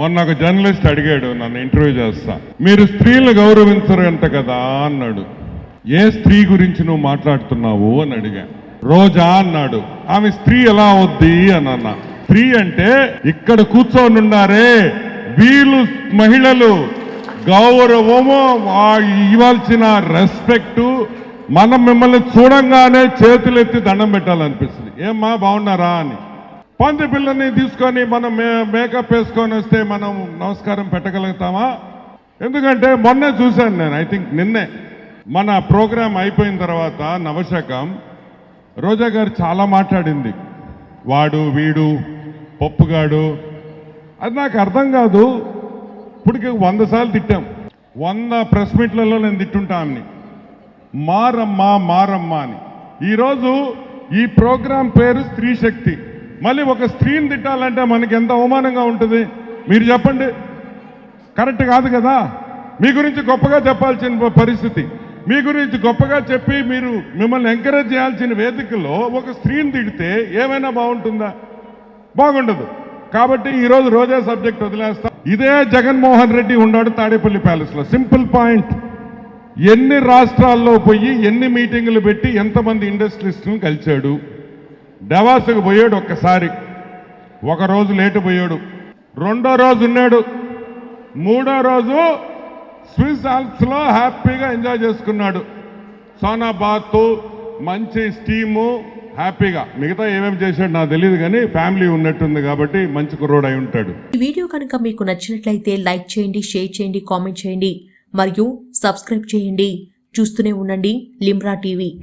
మొన్న ఒక జర్నలిస్ట్ అడిగాడు నన్ను ఇంటర్వ్యూ చేస్తా. మీరు స్త్రీలను గౌరవించరు అంట కదా అన్నాడు. ఏ స్త్రీ గురించి నువ్వు మాట్లాడుతున్నావు? అని అడిగా. రోజా అన్నాడు. ఆమె స్త్రీ ఎలా అవుద్ది? అని అన్న. స్త్రీ అంటే ఇక్కడ కూర్చొని ఉన్నారే వీళ్ళు మహిళలు. గౌరవము ఇవ్వాల్సిన రెస్పెక్టు మనం మిమ్మల్ని చూడంగానే చేతులెత్తి దండం పెట్టాలనిపిస్తుంది. ఏమ్మా బాగున్నారా? అని. పంది పిల్లని తీసుకొని మనం మే- మేకప్ వేసుకొని వస్తే మనం నమస్కారం పెట్టగలుగుతామా? ఎందుకంటే మొన్నే చూశాను నేను ఐ థింక్ నిన్నే. మన ప్రోగ్రాం అయిపోయిన తర్వాత నవశకం రోజా గారు చాలా మాట్లాడింది. వాడు వీడు పప్పుగాడు. అది నాకు అర్థం కాదు. ఇప్పటికి వంద సార్లు తిట్టాం. వంద ప్రెస్ మీట్లలో నేను తిట్టుంటా మారమ్మా మారమ్మా అని. ఈరోజు ఈ ప్రోగ్రాం పేరు స్త్రీ శక్తి. మళ్ళీ ఒక స్త్రీని తిట్టాలంటే మనకి ఎంత అవమానంగా ఉంటుంది? మీరు చెప్పండి. కరెక్ట్ కాదు కదా? మీ గురించి గొప్పగా చెప్పాల్సిన పరిస్థితి. మీ గురించి గొప్పగా చెప్పి మీరు మిమ్మల్ని ఎంకరేజ్ చేయాల్సిన వేదికలో ఒక స్త్రీని తిడితే ఏమైనా బాగుంటుందా? బాగుండదు. కాబట్టి ఈరోజు రోజే సబ్జెక్ట్ వదిలేస్తా. ఇదే జగన్మోహన్ రెడ్డి ఉన్నాడు తాడేపల్లి ప్యాలెస్లో. Simple point. ఎన్ని రాష్ట్రాల్లో పోయి ఎన్ని మీటింగులు పెట్టి ఎంతమంది ఇండస్ట్రీస్ట్ని కలిశాడు? డవాసుకు పోయాడు ఒక్కసారి. ఒక రోజు లేటు పోయాడు. రెండో రోజు ఉన్నాడు. మూడో రోజు స్విస్ ఆల్ప్స్లో హ్యాపీగా ఎంజాయ్ చేసుకున్నాడు. సోనా బాత్ మంచి స్టీము హ్యాపీగా. మిగతా ఏమేమి చేశాడు నాకు తెలియదు కానీ ఫ్యామిలీ ఉన్నట్టుంది కాబట్టి మంచి కుర్రోడు అయి ఉంటాడు. ఈ వీడియో కనుక మీకు నచ్చినట్లయితే లైక్ చేయండి షేర్ చేయండి కామెంట్ చేయండి. మరియు సబ్స్క్రైబ్ చేయండి. చూస్తూనే ఉండండి లిమ్రా టీవీ.